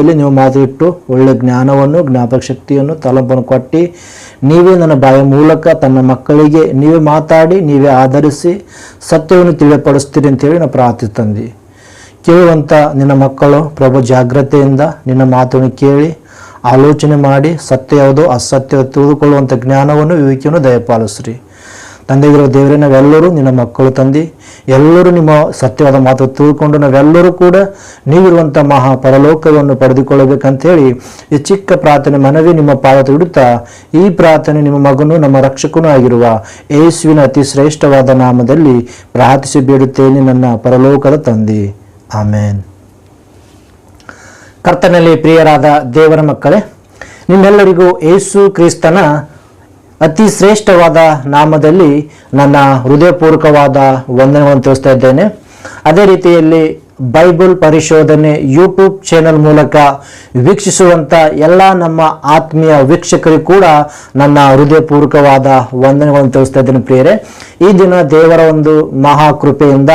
ಇಲ್ಲಿ ನೀವು ಇಟ್ಟು ಒಳ್ಳೆ ಜ್ಞಾನವನ್ನು ಜ್ಞಾಪಕ ಶಕ್ತಿಯನ್ನು ತಲಂಪನ್ನು ಕೊಟ್ಟು, ನೀವೇ ನನ್ನ ಬಾಯ ಮೂಲಕ ತನ್ನ ಮಕ್ಕಳಿಗೆ ನೀವೇ ಮಾತಾಡಿ, ನೀವೇ ಆಧರಿಸಿ ಸತ್ಯವನ್ನು ತಿಳಿಯಪಡಿಸ್ತೀರಿ ಅಂತೇಳಿ ನಾನು ಪ್ರಾರ್ಥಿಸ್ತಂದು ಕೇಳುವಂಥ ನಿನ್ನ ಮಕ್ಕಳು ಪ್ರಭು ಜಾಗ್ರತೆಯಿಂದ ನಿನ್ನ ಮಾತನ್ನು ಕೇಳಿ, ಆಲೋಚನೆ ಮಾಡಿ ಸತ್ಯ ಯಾವುದು, ಅಸತ್ಯ ತಿಳಿದುಕೊಳ್ಳುವಂಥ ಜ್ಞಾನವನ್ನು ವಿವೇಕವನ್ನು ದಯಪಾಲಿಸ್ರಿ. ತಂದೆಗಿರೋ ದೇವರೇ, ನಾವೆಲ್ಲರೂ ನಿನ್ನ ಮಕ್ಕಳು ತಂದಿ, ಎಲ್ಲರೂ ನಿಮ್ಮ ಸತ್ಯವಾದ ಮಾತು ತಿಳ್ಕೊಂಡು ನಾವೆಲ್ಲರೂ ಕೂಡ ನೀವಿರುವಂಥ ಮಹಾ ಪರಲೋಕವನ್ನು ಪಡೆದುಕೊಳ್ಳಬೇಕಂತೇಳಿ ಈ ಚಿಕ್ಕ ಪ್ರಾರ್ಥನೆ ಮನವಿ ನಿಮ್ಮ ಪಾದ ಇಡುತ್ತಾ ಈ ಪ್ರಾರ್ಥನೆ ನಿಮ್ಮ ಮಗನು ನಮ್ಮ ರಕ್ಷಕನೂ ಆಗಿರುವ ಯೇಸುವಿನ ಅತಿ ಶ್ರೇಷ್ಠವಾದ ನಾಮದಲ್ಲಿ ಪ್ರಾರ್ಥಿಸಿ ಬೇಡುತ್ತೇನೆ ನನ್ನ ಪರಲೋಕದ ತಂದೆ. ಆಮೇನ್. ಕರ್ತನಲ್ಲಿ ಪ್ರಿಯರಾದ ದೇವರ ಮಕ್ಕಳೇ, ನಿಮ್ಮೆಲ್ಲರಿಗೂ ಯೇಸು ಕ್ರಿಸ್ತನ ಅತಿ ಶ್ರೇಷ್ಠವಾದ ನಾಮದಲ್ಲಿ ನನ್ನ ಹೃದಯಪೂರ್ವಕವಾದ ವಂದನೆಗಳನ್ನು ತಿಳಿಸ್ತಾ ಇದ್ದೇನೆ. ಅದೇ ರೀತಿಯಲ್ಲಿ ಬೈಬಲ್ ಪರಿಶೋಧನೆ ಯೂಟ್ಯೂಬ್ ಚಾನೆಲ್ ಮೂಲಕ ವೀಕ್ಷಿಸುವಂಥ ಎಲ್ಲ ನಮ್ಮ ಆತ್ಮೀಯ ವೀಕ್ಷಕರಿಗೂ ಕೂಡ ನನ್ನ ಹೃದಯಪೂರ್ವಕವಾದ ವಂದನೆಗಳನ್ನು ತಿಳಿಸ್ತಾ ಇದ್ದೇನೆ ಪ್ರಿಯರೇ. ಈ ದಿನ ದೇವರ ಒಂದು ಮಹಾ ಕೃಪೆಯಿಂದ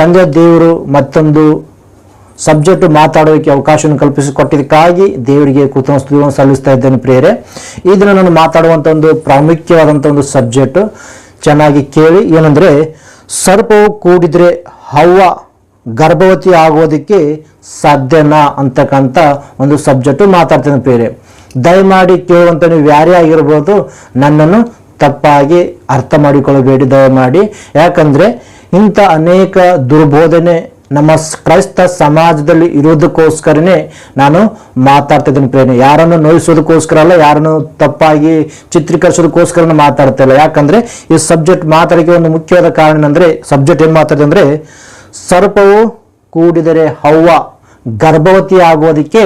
ತಂದೆ ದೇವರು ಮತ್ತೊಂದು ಸಬ್ಜೆಕ್ಟ್ ಮಾತಾಡೋದಕ್ಕೆ ಅವಕಾಶವನ್ನು ಕಲ್ಪಿಸಿಕೊಟ್ಟಿದ್ದಕ್ಕಾಗಿ ದೇವರಿಗೆ ಕೃತಜ್ಞತೆಯನ್ನು ಸಲ್ಲಿಸ್ತಾ ಇದ್ದೇನೆ ಪ್ರಿಯರೇ. ಈ ನಾನು ಮಾತಾಡುವಂಥ ಒಂದು ಪ್ರಾಮುಖ್ಯವಾದಂಥ ಒಂದು ಸಬ್ಜೆಕ್ಟ್ ಚೆನ್ನಾಗಿ ಕೇಳಿ, ಏನಂದರೆ ಸರ್ಪವು ಕೂಡಿದ್ರೆ ಹವ್ವ ಗರ್ಭವತಿ ಆಗೋದಕ್ಕೆ ಸಾಧ್ಯನಾ ಅಂತಕ್ಕಂಥ ಒಂದು ಸಬ್ಜೆಕ್ಟ್ ಮಾತಾಡ್ತೇನೆ ಪ್ರಿಯರೇ. ದಯಮಾಡಿ ಕೇಳುವಂಥ ನೀವು ಯಾರೇ ಆಗಿರ್ಬೋದು ನನ್ನನ್ನು ತಪ್ಪಾಗಿ ಅರ್ಥ ಮಾಡಿಕೊಳ್ಳಬೇಡಿ, ದಯಮಾಡಿ. ಯಾಕಂದರೆ ಇಂಥ ಅನೇಕ ದುರ್ಬೋಧನೆ ನಮ್ಮ ಕ್ರೈಸ್ತ ಸಮಾಜದಲ್ಲಿ ಇರೋದಕ್ಕೋಸ್ಕರನೇ ನಾನು ಮಾತಾಡ್ತಾ ಇದ್ದೀನಿ ಯಾರನ್ನು ನೋಯಿಸೋದಕ್ಕೋಸ್ಕರ ಅಲ್ಲ, ಯಾರನ್ನು ತಪ್ಪಾಗಿ ಚಿತ್ರೀಕರಿಸೋದಕ್ಕೋಸ್ಕರ ಮಾತಾಡ್ತಾ ಇಲ್ಲ. ಯಾಕಂದ್ರೆ ಈ ಸಬ್ಜೆಕ್ಟ್ ಮಾತಾಡೋಕ್ಕೆ ಒಂದು ಮುಖ್ಯವಾದ ಕಾರಣ ಅಂದ್ರೆ ಸಬ್ಜೆಕ್ಟ್ ಏನು ಮಾತಾಡಿದೆ ಅಂದ್ರೆ, ಸರ್ಪವು ಕೂಡಿದರೆ ಹವ್ವ ಗರ್ಭವತಿ ಆಗೋದಕ್ಕೆ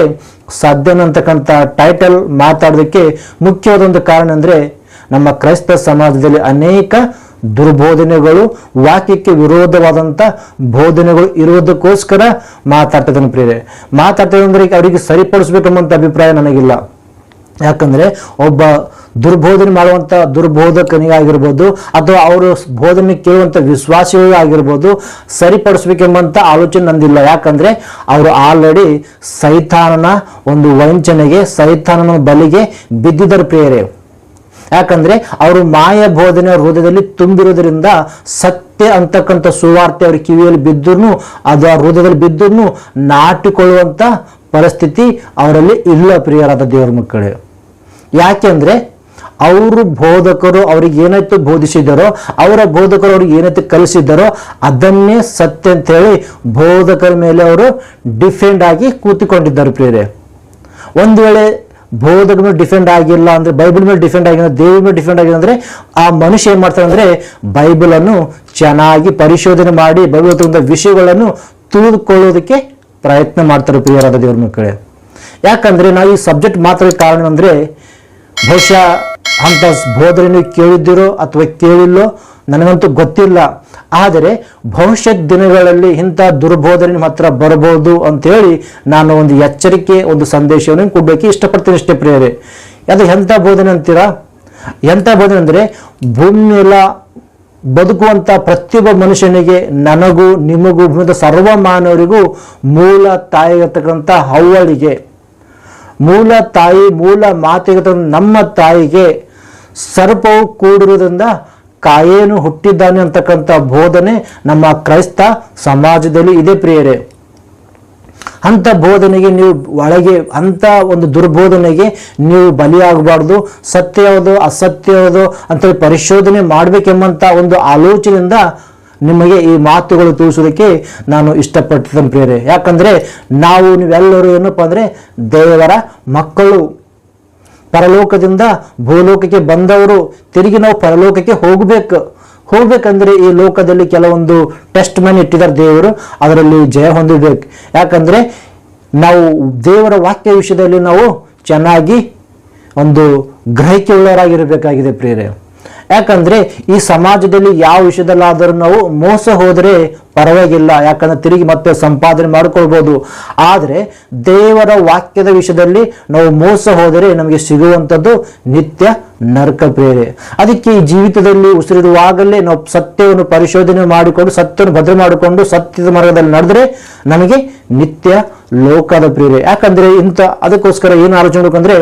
ಸಾಧ್ಯ ಅಂತಕ್ಕಂಥ ಟೈಟಲ್ ಮಾತಾಡೋದಕ್ಕೆ ಮುಖ್ಯವಾದ ಒಂದು ಕಾರಣ ಅಂದ್ರೆ ನಮ್ಮ ಕ್ರೈಸ್ತ ಸಮಾಜದಲ್ಲಿ ಅನೇಕ ದುರ್ಬೋಧನೆಗಳು, ವಾಕ್ಯಕ್ಕೆ ವಿರೋಧವಾದಂಥ ಬೋಧನೆಗಳು ಇರುವುದಕ್ಕೋಸ್ಕರ ಮಾತಾಡ್ತದನ್ನು ಪ್ರಿಯರೇ. ಮಾತಾಡ್ತದಂದ್ರೆ ಅವರಿಗೆ ಸರಿಪಡಿಸ್ಬೇಕೆಂಬಂಥ ಅಭಿಪ್ರಾಯ ನನಗಿಲ್ಲ. ಯಾಕಂದ್ರೆ ಒಬ್ಬ ದುರ್ಬೋಧನೆ ಮಾಡುವಂಥ ದುರ್ಬೋಧಕನಿಗಾಗಿರ್ಬೋದು, ಅಥವಾ ಅವರು ಬೋಧನೆ ಕೇಳುವಂಥ ವಿಶ್ವಾಸಿಗಳು ಆಗಿರ್ಬೋದು ಸರಿಪಡಿಸ್ಬೇಕೆಂಬಂಥ ಆಲೋಚನೆ ನಂದಿಲ್ಲ. ಯಾಕಂದ್ರೆ ಅವರು ಆಲ್ರೆಡಿ ಸೈತಾನನ ಒಂದು ವಂಚನೆಗೆ, ಸೈತಾನನ ಬಲಿಗೆ ಬಿದ್ದಿದ್ದರು ಪ್ರಿಯರೇ. ಯಾಕಂದ್ರೆ ಅವರು ಮಾಯ ಬೋಧನೆ ಹೃದಯದಲ್ಲಿ ತುಂಬಿರೋದ್ರಿಂದ ಸತ್ಯ ಅಂತಕ್ಕಂಥ ಸುವಾರ್ತೆ ಅವ್ರ ಕಿವಿಯಲ್ಲಿ ಬಿದ್ದರೂ ಅದು ಆ ಹೃದಯದಲ್ಲಿ ಬಿದ್ದರೂ ನಾಟಿಕೊಳ್ಳುವಂತ ಪರಿಸ್ಥಿತಿ ಅವರಲ್ಲಿ ಇಲ್ಲ ಪ್ರಿಯರಾದ ದೇವರ ಮಕ್ಕಳೇ. ಯಾಕೆಂದ್ರೆ ಅವರು ಬೋಧಕರು ಅವ್ರಿಗೆ ಏನಾಯ್ತು ಬೋಧಿಸಿದ್ದಾರೋ, ಅವರ ಬೋಧಕರು ಅವ್ರಿಗೆ ಏನಾಯ್ತು ಕಲಿಸಿದ್ದಾರೋ ಅದನ್ನೇ ಸತ್ಯ ಅಂತ ಹೇಳಿ ಬೋಧಕರ ಮೇಲೆ ಅವರು ಡಿಫೆಂಡ್ ಆಗಿ ಕೂತಿಕೊಂಡಿದ್ದಾರೆ ಪ್ರಿಯರೇ. ಒಂದು ವೇಳೆ ಬೋಧಕ ಮೇಲೆ ಡಿಫೆಂಡ್ ಆಗಿಲ್ಲ ಅಂದ್ರೆ, ಬೈಬಲ್ ಮೇಲೆ ಡಿಫೆಂಡ್ ಆಗಿಲ್ಲ ದೇವ್ರ ಮೇಲೆ ಡಿಫೆಂಡ್ ಆಗಿಲ್ಲ ಅಂದರೆ, ಆ ಮನುಷ್ಯ ಏನು ಮಾಡ್ತಾರೆ ಅಂದರೆ, ಬೈಬಲನ್ನು ಚೆನ್ನಾಗಿ ಪರಿಶೋಧನೆ ಮಾಡಿ ಬೈಬಲ್ ವಿಷಯಗಳನ್ನು ತಿಳಿದುಕೊಳ್ಳೋದಕ್ಕೆ ಪ್ರಯತ್ನ ಮಾಡ್ತಾರೆ ಪ್ರಿಯರಾದ ದೇವರ ಮಕ್ಕಳೇ. ಯಾಕಂದ್ರೆ ನಾವು ಈ ಸಬ್ಜೆಕ್ಟ್ ಮಾತ್ರ ಕಾರಣ ಅಂದ್ರೆ ಬಹುಶಃ ಅಂತ ಬೋಧನೆ ಕೇಳಿದ್ದೀರೋ ಅಥವಾ ಕೇಳಿಲ್ಲೋ ನನಗಂತೂ ಗೊತ್ತಿಲ್ಲ. ಆದರೆ ಭವಿಷ್ಯದ ದಿನಗಳಲ್ಲಿ ಇಂಥ ದುರ್ಬೋಧನೆ ನಿಮ್ಮ ಹತ್ರ ಬರಬಹುದು ಅಂತೇಳಿ ನಾನು ಒಂದು ಎಚ್ಚರಿಕೆ, ಒಂದು ಸಂದೇಶವನ್ನು ಕೊಡಬೇಕು. ಇಷ್ಟಪಡ್ತೀನಿ ಅಷ್ಟೇ ಪ್ರಿಯರೇ. ಅದು ಎಂಥ ಬೋಧನೆ ಅಂತೀರಾ? ಎಂಥ ಬೋಧನೆ ಅಂದರೆ ಭೂಮಿ ಬದುಕುವಂಥ ಪ್ರತಿಯೊಬ್ಬ ಮನುಷ್ಯನಿಗೆ ನನಗೂ ನಿಮಗೂ ಭೂಮಿಯ ಸರ್ವ ಮಾನವರಿಗೂ ಮೂಲ ತಾಯಿಗಿರ್ತಕ್ಕಂಥ ಹವ್ವಳಿಗೆ ಮೂಲ ತಾಯಿ, ಮೂಲ ಮಾತಿಗೆ ನಮ್ಮ ತಾಯಿಗೆ ಸರ್ಪವು ಕೂಡಿರುವುದರಿಂದ ಕಾಯೇನು ಹುಟ್ಟಿದ್ದಾನೆ ಅಂತಕ್ಕಂಥ ಬೋಧನೆ ನಮ್ಮ ಕ್ರೈಸ್ತ ಸಮಾಜದಲ್ಲಿ ಇದೆ ಪ್ರಿಯರೇ. ಅಂಥ ಬೋಧನೆಗೆ ನೀವು ಒಳಗೆ, ಅಂಥ ಒಂದು ದುರ್ಬೋಧನೆಗೆ ನೀವು ಬಲಿಯಾಗಬಾರ್ದು. ಸತ್ಯ ಯಾವುದು ಅಸತ್ಯ ಯಾವುದು ಅಂತೇಳಿ ಪರಿಶೋಧನೆ ಮಾಡಬೇಕೆಂಬಂಥ ಒಂದು ಆಲೋಚನೆಯಿಂದ ನಿಮಗೆ ಈ ಮಾತುಗಳು ತಿಳಿಸೋದಕ್ಕೆ ನಾನು ಇಷ್ಟಪಡ್ತೇನೆ ಪ್ರಿಯರೇ. ಯಾಕಂದರೆ ನಾವು ನೀವೆಲ್ಲರೂ ಏನಪ್ಪ ಅಂದರೆ ದೇವರ ಮಕ್ಕಳು. ಪರಲೋಕದಿಂದ ಭೂಲೋಕಕ್ಕೆ ಬಂದವರು ತಿರುಗಿ ನಾವು ಪರಲೋಕಕ್ಕೆ ಹೋಗಬೇಕು. ಹೋಗ್ಬೇಕಂದ್ರೆ ಈ ಲೋಕದಲ್ಲಿ ಕೆಲವೊಂದು ಟೆಸ್ಟ್ ಮನ್ ಇಟ್ಟಿದ್ದಾರೆ ದೇವರು, ಅದರಲ್ಲಿ ಜಯ ಹೊಂದಬೇಕು. ಯಾಕಂದ್ರೆ ನಾವು ದೇವರ ವಾಕ್ಯ ವಿಷಯದಲ್ಲಿ ನಾವು ಚೆನ್ನಾಗಿ ಒಂದು ಗ್ರಹಿಕೆ ಉಳ್ಳವರಾಗಿರಬೇಕಾಗಿದೆ ಪ್ರಿಯರೇ. ಯಾಕಂದ್ರೆ ಈ ಸಮಾಜದಲ್ಲಿ ಯಾವ ವಿಷಯದಲ್ಲಾದರೂ ನಾವು ಮೋಸ ಹೋದರೆ ಪರವಾಗಿಲ್ಲ, ಯಾಕಂದ್ರೆ ತಿರುಗಿ ಮತ್ತೆ ಸಂಪಾದನೆ ಮಾಡ್ಕೊಳ್ಬೋದು. ಆದರೆ ದೇವರ ವಾಕ್ಯದ ವಿಷಯದಲ್ಲಿ ನಾವು ಮೋಸ ಹೋದರೆ ನಮಗೆ ಸಿಗುವಂಥದ್ದು ನಿತ್ಯ ನರ್ಕ ಪ್ರೇರೆ ಅದಕ್ಕೆ ಈ ಜೀವಿತದಲ್ಲಿ ಉಸಿರಿರುವಾಗಲೇ ನಾವು ಸತ್ಯವನ್ನು ಪರಿಶೋಧನೆ ಮಾಡಿಕೊಂಡು, ಸತ್ಯವನ್ನು ಭದ್ರ ಮಾಡಿಕೊಂಡು, ಸತ್ಯದ ಮಾರ್ಗದಲ್ಲಿ ನಡೆದ್ರೆ ನಮಗೆ ನಿತ್ಯ ಲೋಕದ ಪ್ರೇರೆ ಯಾಕಂದ್ರೆ ಇಂಥ, ಅದಕ್ಕೋಸ್ಕರ ಏನು ಆಲೋಚನೆ ಮಾಡ್ಬೇಕಂದ್ರೆ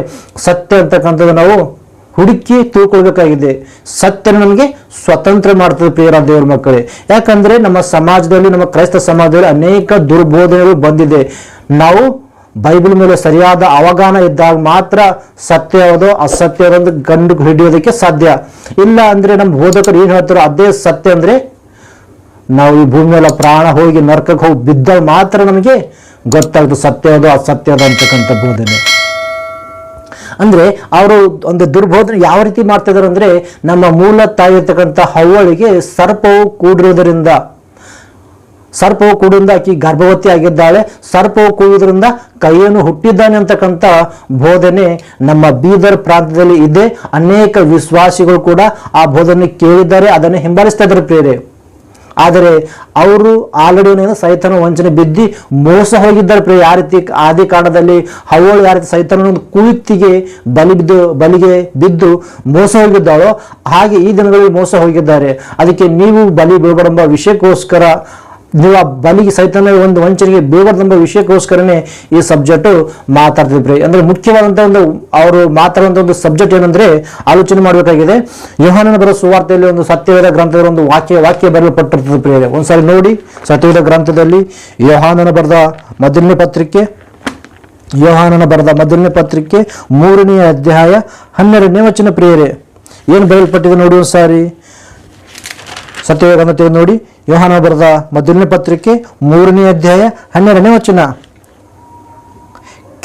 ಸತ್ಯ ಅಂತಕ್ಕಂಥದ್ದು ನಾವು ಹುಡುಕಿ ತಿಳ್ಕೊಳ್ಬೇಕಾಗಿದೆ. ಸತ್ಯ ನಮಗೆ ಸ್ವತಂತ್ರ ಮಾಡ್ತದೆ ಪ್ರಿಯರ ದೇವರ ಮಕ್ಕಳೇ. ಯಾಕಂದ್ರೆ ನಮ್ಮ ಸಮಾಜದಲ್ಲಿ, ನಮ್ಮ ಕ್ರೈಸ್ತ ಸಮಾಜದಲ್ಲಿ ಅನೇಕ ದುರ್ಬೋಧನೆಗಳು ಬಂದಿದೆ. ನಾವು ಬೈಬಲ್ ಮೇಲೆ ಸರಿಯಾದ ಅವಗಾಹನ ಇದ್ದಾಗ ಮಾತ್ರ ಸತ್ಯ ಯಾವುದು ಅಸತ್ಯ ಯಾವುದೋ ಗಂಡು ಹಿಡಿಯೋದಕ್ಕೆ ಸಾಧ್ಯ. ಇಲ್ಲ ಅಂದ್ರೆ ನಮ್ಮ ಬೋಧಕರು ಏನು ಹೇಳ್ತಾರೋ ಅದೇ ಸತ್ಯ ಅಂದ್ರೆ ನಾವು ಈ ಭೂಮಿ ಮೇಲೆ ಪ್ರಾಣ ಹೋಗಿ ನರ್ಕಕ್ಕೆ ಹೋಗಿ ಬಿದ್ದಾಗ ಮಾತ್ರ ನಮಗೆ ಗೊತ್ತಾಗ್ತದೆ ಸತ್ಯ ಯಾವುದೋ ಅಸತ್ಯ ಅಂತಕ್ಕಂಥ ಬೋಧನೆ. ಅಂದ್ರೆ ಅವರು ಒಂದು ದುರ್ಬೋಧನೆ ಯಾವ ರೀತಿ ಮಾಡ್ತಾ ಅಂದರೆ ನಮ್ಮ ಮೂಲ ತಾಯಿರ್ತಕ್ಕಂಥ ಹವಳಿಗೆ ಸರ್ಪವು ಕೂಡಿರುವುದರಿಂದ, ಸರ್ಪವು ಕೂಡಿಂದ ಆಕಿ ಗರ್ಭವತಿ ಆಗಿದ್ದಾಳೆ, ಸರ್ಪವು ಕೂಡುವುದರಿಂದ ಕೈಯನ್ನು ಹುಟ್ಟಿದ್ದಾನೆ ಅಂತಕ್ಕಂಥ ಬೋಧನೆ ನಮ್ಮ ಬೀದರ್ ಪ್ರಾಂತ್ಯದಲ್ಲಿ ಇದೆ. ಅನೇಕ ವಿಶ್ವಾಸಿಗಳು ಕೂಡ ಆ ಬೋಧನೆ ಕೇಳಿದ್ದಾರೆ, ಅದನ್ನು ಹಿಂಬಾಲಿಸ್ತಾ ಇದ್ದಾರೆ ಪ್ರೇರೆ ಆದರೆ ಅವರು ಆಲ್ರೆಡಿ ಸೈತನ ವಂಚನೆ ಬಿದ್ದು ಮೋಸ ಹೋಗಿದ್ದಾರೆ ಪ್ರಿಯ. ಯಾವ ರೀತಿ ಆದಿ ಕಾಂಡದಲ್ಲಿ ಹವಳು ಯಾವ ರೀತಿ ಕುಳಿತಿಗೆ ಬಲಿ ಬಿದ್ದು, ಬಲಿಗೆ ಬಿದ್ದು ಮೋಸ ಹೋಗಿದ್ದಾಳೋ ಹಾಗೆ ಈ ದಿನಗಳಲ್ಲಿ ಮೋಸ ಹೋಗಿದ್ದಾರೆ. ಅದಕ್ಕೆ ನೀವು ಬಲಿ ಬೀಳಬಾರೆಂಬ ವಿಷಯಕ್ಕೋಸ್ಕರ ನೀವು ಆ ಬಲಿಗೆ ಸಹಿತ ಒಂದು ವಂಚನೆಗೆ ಬೀಳಬಾರ್ದೆಂಬ ವಿಷಯಕ್ಕೋಸ್ಕರನೇ ಈ ಸಬ್ಜೆಕ್ಟ್ ಮಾತಾಡ್ತಿದ್ರಿ. ಅಂದ್ರೆ ಮುಖ್ಯವಾದಂಥ ಒಂದು ಅವರು ಮಾತಾಡುವಂಥ ಒಂದು ಸಬ್ಜೆಕ್ಟ್ ಏನಂದ್ರೆ ಆಲೋಚನೆ ಮಾಡಬೇಕಾಗಿದೆ. ಯೋಹಾನನ ಬರೋ ಸುವಾರ್ತೆಯಲ್ಲಿ ಒಂದು ಸತ್ಯವೇದ ಗ್ರಂಥದಲ್ಲಿ ಒಂದು ವಾಕ್ಯ ವಾಕ್ಯ ಬರೆಯಲ್ಪಟ್ಟಿರ್ತದೆ ಪ್ರಿಯರೇ. ಒಂದ್ಸಾರಿ ನೋಡಿ. ಸತ್ಯವೇದ ಗ್ರಂಥದಲ್ಲಿ ಯೋಹಾನನ ಬರೆದ ಮೊದಲನೇ ಪತ್ರಿಕೆ, ಯೋಹಾನನ ಬರೆದ ಮೊದಲನೇ ಪತ್ರಿಕೆ, ಮೂರನೇ ಅಧ್ಯಾಯ, ಹನ್ನೆರಡನೇ ವಚನ ಪ್ರಿಯರೇ. ಏನು ಬರೆಯಲ್ಪಟ್ಟಿದೆ ನೋಡಿ ಒಂದ್ಸಾರಿ. ಸತ್ಯವೇದ ಗ್ರಂಥ ತೆಗೆದು ನೋಡಿ ಯೋಹಾನ ಬರೆದ ಮೊದಲನೇ ಪತ್ರಿಕೆ ಮೂರನೇ ಅಧ್ಯಾಯ ಹನ್ನೆರಡನೇ ವಚನ.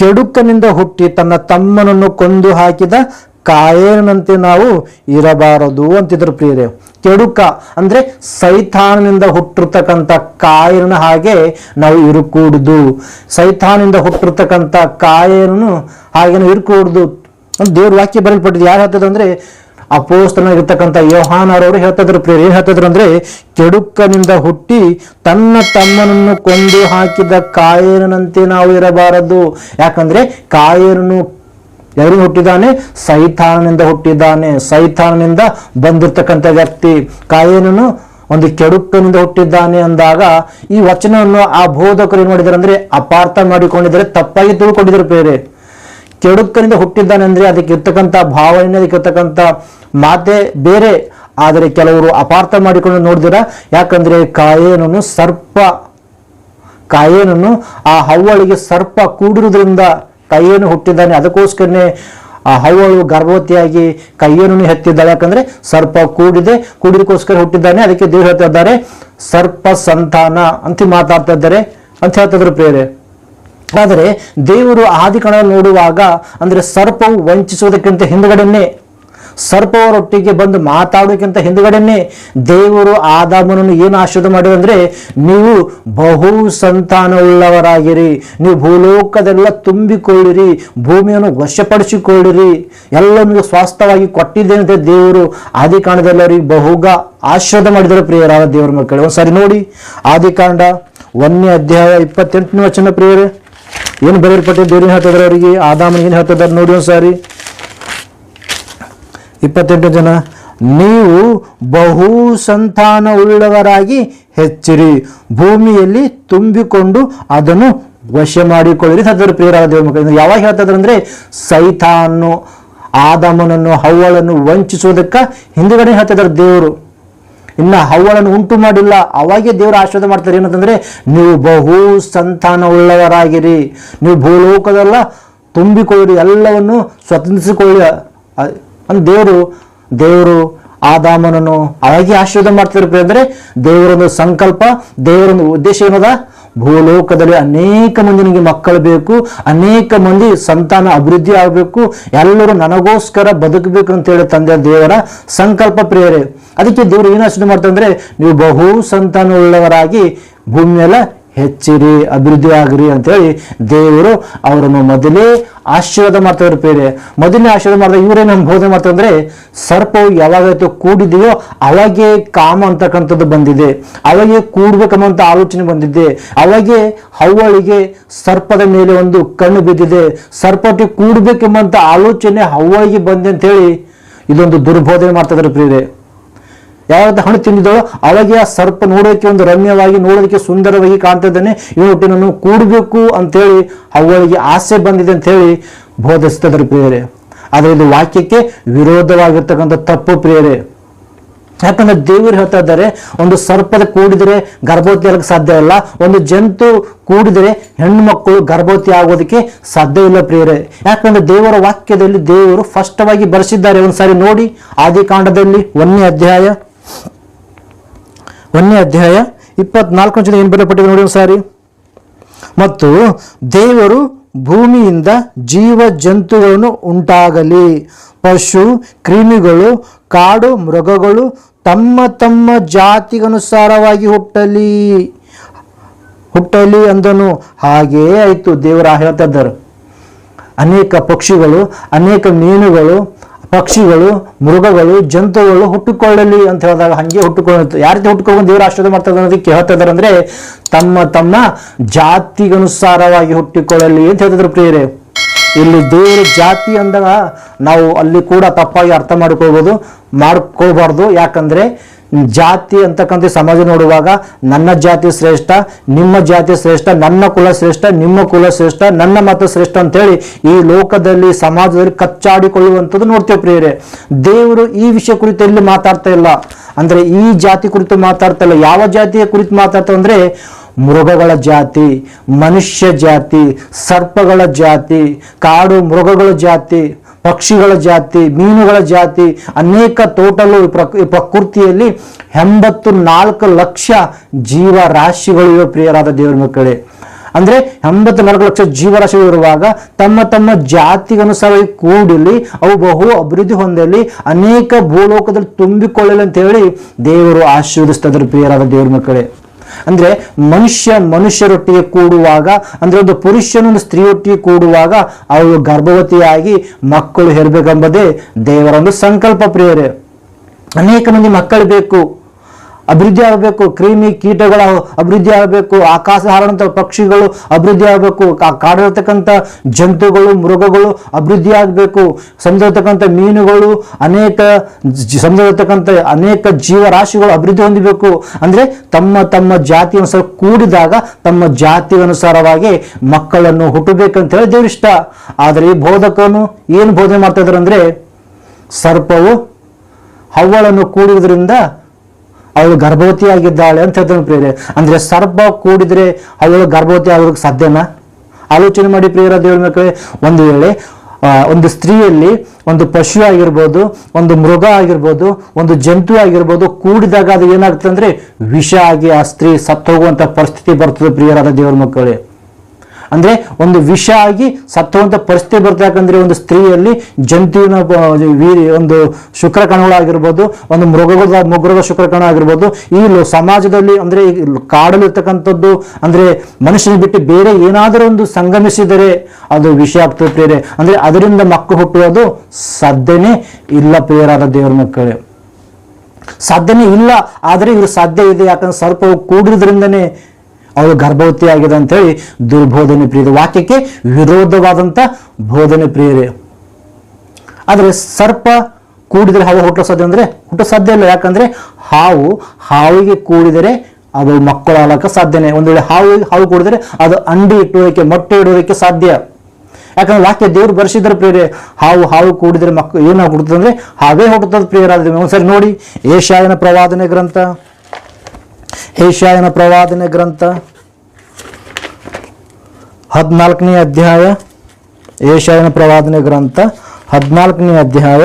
ಕೆಡುಕನಿಂದ ಹುಟ್ಟಿ ತನ್ನ ತಮ್ಮನನ್ನು ಕೊಂದು ಹಾಕಿದ ಕಾಯೇನಂತೆ ನಾವು ಇರಬಾರದು ಅಂತಿದ್ರು ಪ್ರಿಯರೇ. ಕೆಡುಕ ಅಂದ್ರೆ ಸೈತಾನನಿಂದ ಹುಟ್ಟಿರ್ತಕ್ಕಂಥ ಕಾಯನ ಹಾಗೆ ನಾವು ಇರುಕೂಡುದು. ಸೈತಾನಿಂದ ಹುಟ್ಟಿರ್ತಕ್ಕಂಥ ಕಾಯನು ಹಾಗೆ ಇರುಕೂಡುದು. ಅಂತ ದೇವ್ರ ವಾಕ್ಯ ಬರೆಯಲ್ಪಟ್ಟಿದ್ದು ಯಾರು ಹೇಳ್ತದೆ ಅಂದ್ರೆ ಅಪೋಸ್ತನಾಗಿರ್ತಕ್ಕಂಥ ಯೋಹಾನರವರು ಹೇಳ್ತಿದ್ರು, ಪ್ರಿಯರು, ಏನ್ ಹೇಳ್ತಿದ್ರು ಅಂದ್ರೆ, ಕೆಡುಕನಿಂದ ಹುಟ್ಟಿ ತನ್ನ ತಮ್ಮನನ್ನು ಕೊಂದು ಹಾಕಿದ ಕಾಯೇನಂತೆ ನಾವು ಇರಬಾರದು. ಯಾಕಂದ್ರೆ, ಕಾಯೇನನು ಯಾರು ಹುಟ್ಟಿದ್ದಾನೆ? ಸೈತಾನನಿಂದ ಹುಟ್ಟಿದ್ದಾನೆ. ಸೈತಾನನಿಂದ ಬಂದಿರ್ತಕ್ಕಂಥ ವ್ಯಕ್ತಿ. ಕಾಯೇನನು ಒಂದು ಕೆಡುಕನಿಂದ ಹುಟ್ಟಿದ್ದಾನೆ ಅಂದಾಗ, ಈ ವಚನವನ್ನು ಆ ಬೋಧಕರು ಏನ್ ಮಾಡಿದ್ದಾರೆ ಅಂದ್ರೆ, ಅಪಾರ್ಥ ಮಾಡಿಕೊಂಡಿದ್ದಾರೆ, ತಪ್ಪಾಗಿ ತಿಳ್ಕೊಂಡಿದ್ದಾರೆ ಬೇರೆ ಕೆಡುಕನಿಂದ ಹುಟ್ಟಿದ್ದಾನೆ ಅಂದ್ರೆ ಅದಕ್ಕೆ ಇರ್ತಕ್ಕಂಥ ಭಾವನೆ ಅದಕ್ಕೆ ಇರ್ತಕ್ಕಂಥ ಮಾತೆ ಬೇರೆ. ಆದರೆ ಕೆಲವರು ಅಪಾರ್ಥ ಮಾಡಿಕೊಂಡು ನೋಡಿದಿರ? ಯಾಕಂದ್ರೆ ಕಾಯೇನನ್ನು ಸರ್ಪ, ಕಾಯೇನನ್ನು ಆ ಹವ್ವಳಿಗೆ ಸರ್ಪ ಕೂಡಿರುವುದರಿಂದ ಕೈಯೇನು ಹುಟ್ಟಿದ್ದಾನೆ? ಅದಕ್ಕೋಸ್ಕರನೇ ಆ ಹವ್ವಳು ಗರ್ಭವತಿಯಾಗಿ ಕೈಯೇನು ಹೆತ್ತಿದ್ದಾಳೆ. ಯಾಕಂದ್ರೆ ಸರ್ಪ ಕೂಡಿದೆ, ಕೂಡಿದಕ್ಕೋಸ್ಕರ ಹುಟ್ಟಿದ್ದಾನೆ. ಅದಕ್ಕೆ ದೇವರು ಹೇಳ್ತಾ ಇದ್ದಾರೆ, ಸರ್ಪ ಸಂತಾನ ಅಂತ ಮಾತಾಡ್ತಾ ಇದ್ದಾರೆ. ಅಂತ ಹೇಳ್ತಿದ್ರು ಪ್ರೇರೆ ಆದರೆ ದೇವರು ಆದಿಕಣ ನೋಡುವಾಗ, ಅಂದ್ರೆ ಸರ್ಪವು ವಂಚಿಸುವುದಕ್ಕಿಂತ ಹಿಂದುಗಡೆನೆ ಸರ್ಪವರೊಟ್ಟಿಗೆ ಬಂದು ಮಾತಾಡೋಕ್ಕಿಂತ ಹಿಂದುಗಡೆನೆ ದೇವರು ಆದಾಮನನ್ನು ಏನು ಆಶೀರ್ವಾದ ಮಾಡಿದಂದ್ರೆ ನೀವು ಬಹು ಸಂತಾನವುಳ್ಳವರಾಗಿರಿ, ನೀವು ಭೂಲೋಕದೆಲ್ಲ ತುಂಬಿಕೊಳ್ಳಿರಿ, ಭೂಮಿಯನ್ನು ವಶಪಡಿಸಿಕೊಳ್ಳಿರಿ ಎಲ್ಲ ನಿಮಗೆ ಸ್ವಾಸ್ಥವಾಗಿ ಕೊಟ್ಟಿದ್ದೇನೆ ದೇವರು ಅವರಿಗೆ ಬಹುಗ ಆಶೀರ್ವಾದ ಮಾಡಿದರೆ ಪ್ರಿಯರಾದ ದೇವರ ಮಕ್ಕಳು. ಒಂದ್ಸರಿ ನೋಡಿ, ಆದಿಕಾಂಡ ಒಂದನೇ ಅಧ್ಯಾಯ ಇಪ್ಪತ್ತೆಂಟನೇ ವಚನ ಪ್ರಿಯರೇ. ಏನು ಬರೆಯಲ್ಪಟ್ಟಿದ್ದು ದೇವ್ರು ಏನು ಹೇಳ್ತಿದ್ದಾರೆ ಅವರಿಗೆ? ಆದಾಮನ ಏನು ಹೇಳ್ತಿದ್ದಾರೆ ನೋಡಿ ಒಂದ್ಸಾರಿ. ಇಪ್ಪತ್ತೆಂಟು ಜನ. ನೀವು ಬಹು ಸಂತಾನ ಉಳ್ಳವರಾಗಿ ಹೆಚ್ಚಿರಿ. ಭೂಮಿಯಲ್ಲಿ ತುಂಬಿಕೊಂಡು ಅದನ್ನು ವಶ ಮಾಡಿಕೊಳ್ಳಿರಿ. ಅದರ ಪ್ರಿಯರಾದ ದೇವ್ರ ಯಾವಾಗ ಹೇಳ್ತಿದ್ರು ಅಂದ್ರೆ ಸೈತಾನು ಆದಾಮನನ್ನು, ಹವ್ವಳನ್ನು ವಂಚಿಸುವುದಕ್ಕೆ ಹಿಂದುಗಡೆ ಹೇಳ್ತಿದ್ದಾರೆ ದೇವರು. ಇನ್ನ ಹವ್ವಳನ್ನು ಉಂಟು ಮಾಡಿಲ್ಲ. ಅವಾಗೆ ದೇವರು ಆಶೀರ್ವಾದ ಮಾಡ್ತಾರೆ. ಏನಂತಂದ್ರೆ, ನೀವು ಬಹು ಸಂತಾನ ಉಳ್ಳವರಾಗಿರಿ ನೀವು ಭೂಲೋಕದೆಲ್ಲ ತುಂಬಿಕೊಳ್ಳಿ ಎಲ್ಲವನ್ನು ಸ್ವತಂತ್ರಿಸಿಕೊಳ್ಳಿ ಅಂದ್ರೆ ದೇವರು ದೇವರು ಆದಾಮನನ್ನು ಅವಾಗೆ ಆಶೀರ್ವಾದ ಮಾಡ್ತಿರ್ಬೇಕು ಅಂದ್ರೆ ದೇವರೊಂದು ಸಂಕಲ್ಪ, ದೇವರೊಂದು ಉದ್ದೇಶ ಏನದ? ಭೂಲೋಕದಲ್ಲಿ ಅನೇಕ ಮಂದಿ ನಿಮಗೆ ಮಕ್ಕಳು ಬೇಕು, ಅನೇಕ ಮಂದಿ ಸಂತಾನ ಅಭಿವೃದ್ಧಿ ಆಗಬೇಕು, ಎಲ್ಲರೂ ನನಗೋಸ್ಕರ ಬದುಕಬೇಕು ಅಂತ ಹೇಳಿ ತಂದೆ ದೇವರ ಸಂಕಲ್ಪ ಪ್ರಿಯರೇ. ಅದಕ್ಕೆ ದೇವರು ಏನು ಆಶೀರ್ವಾದ ಮಾಡ್ತಾರೆ ಅಂದ್ರೆ, ನೀವು ಬಹು ಸಂತಾನ ಉಳ್ಳವರಾಗಿ ಭೂಮಿ ಮೇಲೆ ಹೆಚ್ಚಿರಿ, ಅಭಿವೃದ್ಧಿ ಆಗ್ರಿ ಅಂತೇಳಿ ದೇವರು ಅವರನ್ನು ಮೊದಲೇ ಆಶೀರ್ವಾದ ಮಾಡ್ತಾರೆ ಪೇರೆ. ಮೊದಲನೇ ಆಶೀರ್ವಾದ ಮಾಡಿದ ಇವರೇ ನಮ್ಮ ಬೋಧನೆ ಮಾಡ್ತಾರೆ ಅಂದ್ರೆ, ಸರ್ಪವು ಯಾವಾಗೈತೋ ಕೂಡಿದೆಯೋ ಅವಾಗೇ ಕಾಮ ಅಂತಕ್ಕಂಥದ್ದು ಬಂದಿದೆ. ಅವಾಗೆ ಕೂಡ್ಬೇಕಂಬಂತ ಆಲೋಚನೆ ಬಂದಿದೆ. ಅವಾಗೆ ಹವ್ವಳಿಗೆ ಸರ್ಪದ ಮೇಲೆ ಒಂದು ಕಣ್ಣು ಬಿದ್ದಿದೆ. ಸರ್ಪಕ್ಕೆ ಕೂಡ್ಬೇಕೆಂಬಂತ ಆಲೋಚನೆ ಹವ್ವಳಿಗೆ ಬಂದೆ ಅಂತೇಳಿ ಇದೊಂದು ದುರ್ಬೋಧನೆ ಮಾಡ್ತಾ ಇದ್ದಾರೆ ಪ್ರಿಯರೇ. ಯಾವಾಗ ಹಣ್ಣು ತಿಂದಿದ್ದೋ ಅವಾಗೆ ಆ ಸರ್ಪ ನೋಡೋಕೆ ಒಂದು ರಮ್ಯವಾಗಿ, ನೋಡೋದಕ್ಕೆ ಸುಂದರವಾಗಿ ಕಾಣ್ತಾ ಇದ್ದಾನೆ ಇವನು ನಾನು ಕೂಡಬೇಕು ಅಂತೇಳಿ ಅವುಗಳಿಗೆ ಆಸೆ ಬಂದಿದೆ ಅಂತೇಳಿ ಬೋಧಿಸ್ತದ್ರ ಪ್ರಿಯರೇ. ಆದರೆ ಇದು ವಾಕ್ಯಕ್ಕೆ ವಿರೋಧವಾಗಿರ್ತಕ್ಕಂಥ ತಪ್ಪು ಪ್ರಿಯರೇ. ಯಾಕಂದ್ರೆ ದೇವರು ಹೇಳ್ತಾ ಇದ್ದಾರೆ, ಒಂದು ಸರ್ಪದ ಕೂಡಿದರೆ ಗರ್ಭವತಿ ಆಗಕ್ಕೆ ಸಾಧ್ಯ ಇಲ್ಲ, ಒಂದು ಜಂತು ಕೂಡಿದರೆ ಹೆಣ್ಣು ಮಕ್ಕಳು ಗರ್ಭವತಿ ಆಗೋದಕ್ಕೆ ಸಾಧ್ಯ ಇಲ್ಲ ಪ್ರಿಯರೇ. ಯಾಕಂದ್ರೆ ದೇವರ ವಾಕ್ಯದಲ್ಲಿ ದೇವರು ಸ್ಪಷ್ಟವಾಗಿ ಬರೆಸಿದ್ದಾರೆ. ಒಂದ್ಸಾರಿ ನೋಡಿ, ಆದಿಕಾಂಡದಲ್ಲಿ ಒಂದನೇ ಅಧ್ಯಾಯ. ಒಂದನೇ ಅಧ್ಯಾಯ ಇಪ್ಪತ್ನಾಲ್ಕು ಜನ ಏನು ಬರೆಯಪಟ್ಟಿದೆ ನೋಡಿ ಒಂದ್ಸಾರಿ. ಮತ್ತು ದೇವರು ಭೂಮಿಯಿಂದ ಜೀವ ಜಂತುಗಳನ್ನು ಉಂಟಾಗಲಿ. ಪಶು, ಕ್ರಿಮಿಗಳು, ಕಾಡು, ಮೃಗಗಳು ತಮ್ಮ ತಮ್ಮ ಜಾತಿಗನುಸಾರವಾಗಿ ಹುಟ್ಟಲಿ. ಹುಟ್ಟಲಿ ಅಂದನು. ಹಾಗೇ ಆಯಿತು ದೇವರ ಹೇಳ್ತಾ ಇದ್ದಾರೆ ಅನೇಕ ಪಕ್ಷಿಗಳು, ಅನೇಕ ಮೀನುಗಳು ಪಕ್ಷಿಗಳು, ಮೃಗಗಳು, ಜಂತುಗಳು ಹುಟ್ಟುಕೊಳ್ಳಲಿ ಅಂತ ಹೇಳಿದಾಗ ಹಂಗೆ ಹುಟ್ಟುಕೊಳ್ಳುತ್ತೆ. ಯಾವ ರೀತಿ ಹುಟ್ಟುಕೊಂಡು ದೇವರ ಆಶ್ರಯ ಮಾಡ್ತಾರೆ ಅನ್ನೋದಕ್ಕೆ ಹೇಳ್ತಾ ಅಂದ್ರೆ ತಮ್ಮ ತಮ್ಮ ಜಾತಿಗನುಸಾರವಾಗಿ ಹುಟ್ಟಿಕೊಳ್ಳಲಿ ಅಂತ ಹೇಳ್ತಿದ್ರು ಪ್ರಿಯರೇ. ಇಲ್ಲಿ ದೇವರ ಜಾತಿ ಅಂದಾಗ ನಾವು ಅಲ್ಲಿ ಕೂಡ ತಪ್ಪಾಗಿ ಅರ್ಥ ಮಾಡ್ಕೊಳ್ಬೋದು ಮಾಡ್ಕೋಬಾರ್ದು ಯಾಕಂದ್ರೆ ಜಾತಿ ಅಂತಕ್ಕಂಥ ಸಮಾಜ ನೋಡುವಾಗ ನನ್ನ ಜಾತಿ ಶ್ರೇಷ್ಠ, ನಿಮ್ಮ ಜಾತಿ ಶ್ರೇಷ್ಠ, ನನ್ನ ಕುಲ ಶ್ರೇಷ್ಠ, ನಿಮ್ಮ ಕುಲ ಶ್ರೇಷ್ಠ, ನನ್ನ ಮತ ಶ್ರೇಷ್ಠ ಅಂತೇಳಿ ಈ ಲೋಕದಲ್ಲಿ, ಸಮಾಜದಲ್ಲಿ ಕಚ್ಚಾಡಿಕೊಳ್ಳುವಂಥದ್ದು ನೋಡ್ತೇವೆ ಪ್ರಿಯರೇ. ದೇವರು ಈ ವಿಷಯ ಕುರಿತು ಎಲ್ಲಿ ಮಾತಾಡ್ತಾ ಇಲ್ಲ? ಅಂದ್ರೆ ಈ ಜಾತಿ ಕುರಿತು ಮಾತಾಡ್ತಾ ಇಲ್ಲ. ಯಾವ ಜಾತಿಯ ಕುರಿತು ಮಾತಾಡ್ತಾ ಅಂದ್ರೆ ಮೃಗಗಳ ಜಾತಿ, ಮನುಷ್ಯ ಜಾತಿ, ಸರ್ಪಗಳ ಜಾತಿ, ಕಾಡು ಮೃಗಗಳ ಜಾತಿ ಪಕ್ಷಿಗಳ ಜಾತಿ, ಮೀನುಗಳ ಜಾತಿ, ಅನೇಕ ತೋಟಲು ಪ್ರಕೃತಿಯಲ್ಲಿ ಎಂಬತ್ತು ನಾಲ್ಕು ಲಕ್ಷ ಜೀವರಾಶಿಗಳು ಇವೆ ಪ್ರಿಯರಾದ ದೇವರ ಮಕ್ಕಳೇ. ಅಂದ್ರೆ ಎಂಬತ್ತು ನಾಲ್ಕು ಲಕ್ಷ ಜೀವರಾಶಿಗಳು ಇರುವಾಗ ತಮ್ಮ ತಮ್ಮ ಜಾತಿಗನುಸಾರವಾಗಿ ಕೂಡಿಲಿ ಅವು ಬಹು ಅಭಿವೃದ್ಧಿ ಹೊಂದಲಿ, ಅನೇಕ ಭೂಲೋಕದಲ್ಲಿ ತುಂಬಿಕೊಳ್ಳಲಿ ಅಂತ ಹೇಳಿ ದೇವರು ಆಶೀರ್ವದಿಸ್ತಾ ಪ್ರಿಯರಾದ ದೇವರ ಮಕ್ಕಳೇ. ಅಂದ್ರೆ ಮನುಷ್ಯ ಮನುಷ್ಯರೊಟ್ಟಿಗೆ ಕೂಡುವಾಗ, ಅಂದ್ರೆ ಒಂದು ಪುರುಷನೊಂದು ಸ್ತ್ರೀಯೊಟ್ಟಿಗೆ ಕೂಡುವಾಗ ಅವಳು ಗರ್ಭವತಿಯಾಗಿ ಮಕ್ಕಳು ಹೆರಬೇಕೆಂಬುದೇ ದೇವರ ಒಂದು ಸಂಕಲ್ಪ ಪ್ರಿಯರೇ. ಅನೇಕ ಮಂದಿ ಮಕ್ಕಳು ಬೇಕು. ಅಭಿವೃದ್ಧಿ ಆಗಬೇಕು, ಕ್ರಿಮಿ ಕೀಟಗಳ ಅಭಿವೃದ್ಧಿ ಆಗಬೇಕು, ಆಕಾಶ ಹಾರುವಂಥ ಪಕ್ಷಿಗಳು ಅಭಿವೃದ್ಧಿ ಆಗಬೇಕು ಕಾಡಿರತಕ್ಕಂಥ ಜಂತುಗಳು, ಮೃಗಗಳು ಅಭಿವೃದ್ಧಿ ಆಗಬೇಕು ಸಮುದ್ರತಕ್ಕಂಥ ಮೀನುಗಳು ಅನೇಕ ಸಮುದ್ರತಕ್ಕಂಥ ಅನೇಕ ಜೀವರಾಶಿಗಳು ಅಭಿವೃದ್ಧಿ ಹೊಂದಬೇಕು. ಅಂದರೆ ತಮ್ಮ ತಮ್ಮ ಜಾತಿ ಅನುಸಾರ ಕೂಡಿದಾಗ ತಮ್ಮ ಜಾತಿ ಅನುಸಾರವಾಗಿ ಮಕ್ಕಳನ್ನು ಹುಟ್ಟಬೇಕಂತ ಹೇಳಿ ದೇವರಿಷ್ಟ. ಆದರೆ ಈ ಬೋಧಕನು ಏನು ಬೋಧನೆ ಮಾಡ್ತಾ ಇದ್ದಾರೆ ಅಂದ್ರೆ ಸರ್ಪವು ಹವ್ವಳನ್ನು ಕೂಡುವುದರಿಂದ ಅವಳು ಗರ್ಭವತಿಯಾಗಿದ್ದಾಳೆ ಅಂತ ಹೇಳ್ತಾನೆ ಪ್ರಿಯರೇ. ಅಂದ್ರೆ ಸರ್ಪ ಕೂಡಿದ್ರೆ ಅವಳು ಗರ್ಭವತಿ ಆಗೋದಕ್ಕೆ ಸಾಧ್ಯನಾ? ಆಲೋಚನೆ ಮಾಡಿ ಪ್ರಿಯರ ಮಕ್ಕಳೇ, ಒಂದು ವೇಳೆ ಒಂದು ಸ್ತ್ರೀಯಲ್ಲಿ ಒಂದು ಪಶು ಆಗಿರ್ಬೋದು, ಒಂದು ಮೃಗ ಆಗಿರ್ಬೋದು, ಒಂದು ಜಂತು ಆಗಿರ್ಬೋದು ಕೂಡಿದಾಗ ಅದು ಏನಾಗ್ತದೆ ಅಂದ್ರೆ ವಿಷ ಆಗಿ ಆ ಸ್ತ್ರೀ ಸತ್ತು ಪರಿಸ್ಥಿತಿ ಬರ್ತದೆ ಪ್ರಿಯರಾದ ದೇವರ ಮಕ್ಕಳೇ. ಅಂದ್ರೆ ಒಂದು ವಿಷ ಆಗಿ ಸತ್ತುವಂಥ ಪರಿಸ್ಥಿತಿ ಬರ್ತಾ ಯಾಕಂದ್ರೆ ಒಂದು ಸ್ತ್ರೀಯಲ್ಲಿ ಜಂತುವಿನ ಒಂದು ಶುಕ್ರಕಣಗಳಾಗಿರ್ಬೋದು ಒಂದು ಮೃಗಗಳ ಮೃಗದ ಶುಕ್ರಕಣ ಆಗಿರ್ಬೋದು, ಈ ಸಮಾಜದಲ್ಲಿ ಅಂದ್ರೆ ಕಾಡಲಿರ್ತಕ್ಕಂಥದ್ದು ಅಂದ್ರೆ ಮನುಷ್ಯನ ಬಿಟ್ಟು ಬೇರೆ ಏನಾದರೂ ಒಂದು ಸಂಗಮಿಸಿದರೆ ಅದು ವಿಷ ಆಗ್ತದೆ ಪ್ರಿಯರೇ. ಅಂದ್ರೆ ಅದರಿಂದ ಮಕ್ಕಳು ಹುಟ್ಟುವುದು ಸಾಧ್ಯನೇ ಇಲ್ಲ ಪ್ರಿಯರಾದ ದೇವರ ಮಕ್ಕಳೇ. ಸಾಧ್ಯನೇ ಇಲ್ಲ, ಆದರೆ ಇವರು ಸಾಧ್ಯ ಇದೆ. ಯಾಕಂದ್ರೆ ಸರ್ಪವು ಕೂಡಿದ್ರಿಂದನೇ ಅವಳು ಗರ್ಭವತಿ ಆಗಿದೆ ಅಂತ ಹೇಳಿ ದುರ್ಬೋಧನೆ ಪ್ರಿಯರು. ವಾಕ್ಯಕ್ಕೆ ವಿರೋಧವಾದಂಥ ಬೋಧನೆ ಪ್ರಿಯರೇ. ಆದರೆ ಸರ್ಪ ಕೂಡಿದರೆ ಹಾವು ಹುಟ್ಟೋ ಸಾಧ್ಯ ಅಂದರೆ ಹುಟ್ಟೋ ಸಾಧ್ಯ ಇಲ್ಲ. ಯಾಕಂದ್ರೆ ಹಾವು ಹಾವಿಗೆ ಕೂಡಿದರೆ ಅದು ಮಕ್ಕಳು ಆಗಕ್ಕೆ ಸಾಧ್ಯನೇ. ಒಂದು ವೇಳೆ ಹಾವು ಹಾವು ಕೂಡಿದರೆ ಅದು ಅಂಡಿ ಇಟ್ಟುವುದಕ್ಕೆ ಮೊಟ್ಟೆ ಇಡುವುದಕ್ಕೆ ಸಾಧ್ಯ. ಯಾಕಂದ್ರೆ ವಾಕ್ಯ ದೇವ್ರು ಬರೆಸಿದ್ರೆ ಪ್ರಿಯರೆ. ಹಾವು ಹಾವು ಕೂಡಿದರೆ ಮಕ್ಕಳು ಏನಾಗಿ ಅಂದರೆ ಅಂದ್ರೆ ಹಾವೇ ಹುಟ್ಟುತ್ತದೆ ಪ್ರಿಯರಾದ ಒಂದ್ಸರಿ ನೋಡಿ ಏಷಾಯನ ಪ್ರವಾದನೆ ಗ್ರಂಥ. ಏಷಾಯನ ಪ್ರವಾದನೆ ಗ್ರಂಥ, ಹದಿನಾಲ್ಕನೇ ಅಧ್ಯಾಯ ಏಷ್ಯಾಯನ ಪ್ರವಾದನೆ ಗ್ರಂಥ, ಹದಿನಾಲ್ಕನೇ ಅಧ್ಯಾಯ